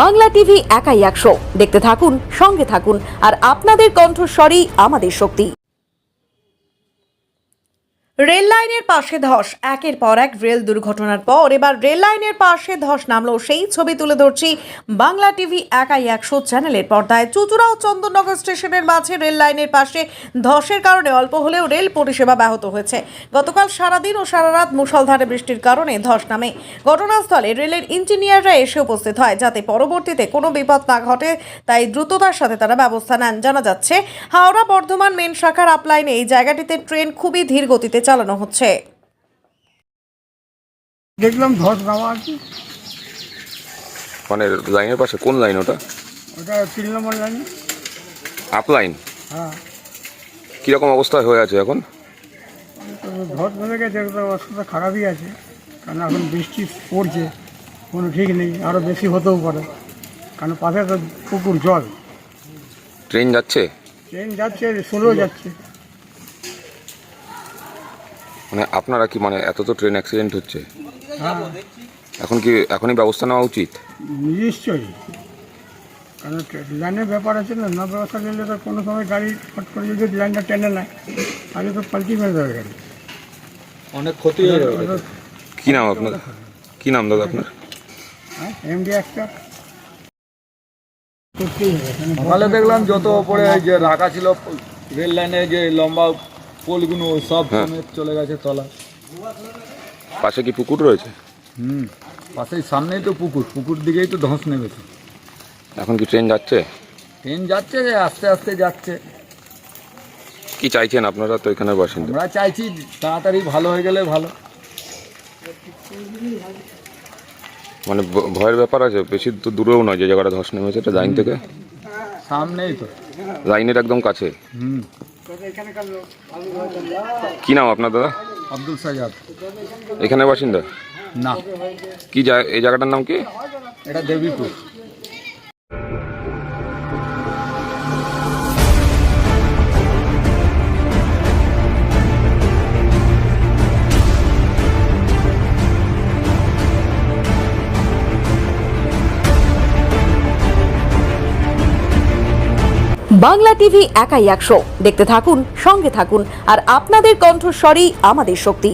Bangla TV একাই একশো দেখতে থাকুন সঙ্গে থাকুন আর আপনাদের কণ্ঠস্বরই আমাদের শক্তি। রেল লাইনের পাশে ধস, একের পর এক রেল দুর্ঘটনার পর এবার রেল লাইনের পাশে ধস নামলো, সেই ছবি তুলে ধরছি বাংলা টিভি একাই একশো চ্যানেলের পর্দায়। চুচুড়া ও চন্দননগর স্টেশনের মাঝে রেল লাইনের পাশে ধসের কারণে অল্প হলেও রেল পরিষেবা ব্যাহত হয়েছে। গতকাল সারাদিন ও সারা রাত মুষলধারে বৃষ্টির কারণে ধস নামে। ঘটনাস্থলে রেলের ইঞ্জিনিয়াররা এসে উপস্থিত হয়, যাতে পরবর্তীতে কোনো বিপদ না ঘটে, তাই দ্রুততার সাথে তারা ব্যবস্থা নেন। জানা যাচ্ছে, হাওড়া বর্ধমান মেন শাখার আপলাইনে এই জায়গাটিতে ট্রেন খুবই ধীর গতিতে চালানো হচ্ছে। দেখলাম ধস নামা আছে। মানে লাইনের পাশে কোন লাইন ওটা? ওটা তিন নম্বর লাইন। Up line? হ্যাঁ। কীরকম অবস্থায় হয়ে আছে এখন? তো ধস নেমে গেছে তো অবস্থা খারাপই আছে। কারণ এখন বৃষ্টি পড়ছে কোনো ঠিক নেই আরও বেশি হতেও পারে। কারণ পাশে তো পুকুর জল। ট্রেন যাচ্ছে? ট্রেন যাচ্ছে স্লো যাচ্ছে। মানে আপনারা কি মানে এত তো ট্রেন অ্যাক্সিডেন্ট হচ্ছে? হ্যাঁ এখন কি এখনই ব্যবস্থা নেওয়া উচিত? নিশ্চয়ই। কারণ লাইনের ব্যাপার আছে না না ব্যবস্থা নিলে তো কোনো সময় গাড়ি ফট করে যদি লাইনটা টেনে নেয় তাহলে তো পাল্টি মেরে দেবে গাড়ি। অনেক ক্ষতি হয়ে যাবে। কি নাম আপনার? কি নাম দাদা আপনার? হ্যাঁ এমডি একটা। সকালে দেখলাম যত ওপরে যে রাখা ছিল রেল লাইনে যে লম্বা পোলগুলো সব হ্যাঁ। চলে গেছে তলা পাশে কি পুকুর রয়েছে? হুম পাশেই সামনেই তো পুকুর পুকুর দিকেই তো ধস নেমেছে। এখন কি ট্রেন যাচ্ছে? ট্রেন যাচ্ছে যে আস্তে আস্তে যাচ্ছে। কি চাইছেন আপনারা তো এখানের বাসিন্দা আমরা চাইছি তাড়াতাড়ি ভালো হয়ে গেলে ভালো। মানে ভ- ভয়ের ব্যাপার আছে বেশি তো দূরেও নয় যে জায়গাটা ধস নেমেছে এটা লাইন থেকে? সামনেই তো। লাইনের একদম কাছে? হুম। কি নাম আপনার দাদা? আব্দুল সাজাদ। এখানে বাসিন্দা? না। কি জায়- এই জায়গাটার নাম কি? এটা দেবীপুর। বাংলা টিভি একাই একশো দেখতে থাকুন সঙ্গে থাকুন আর আপনাদের কণ্ঠস্বরেই আমাদের শক্তি।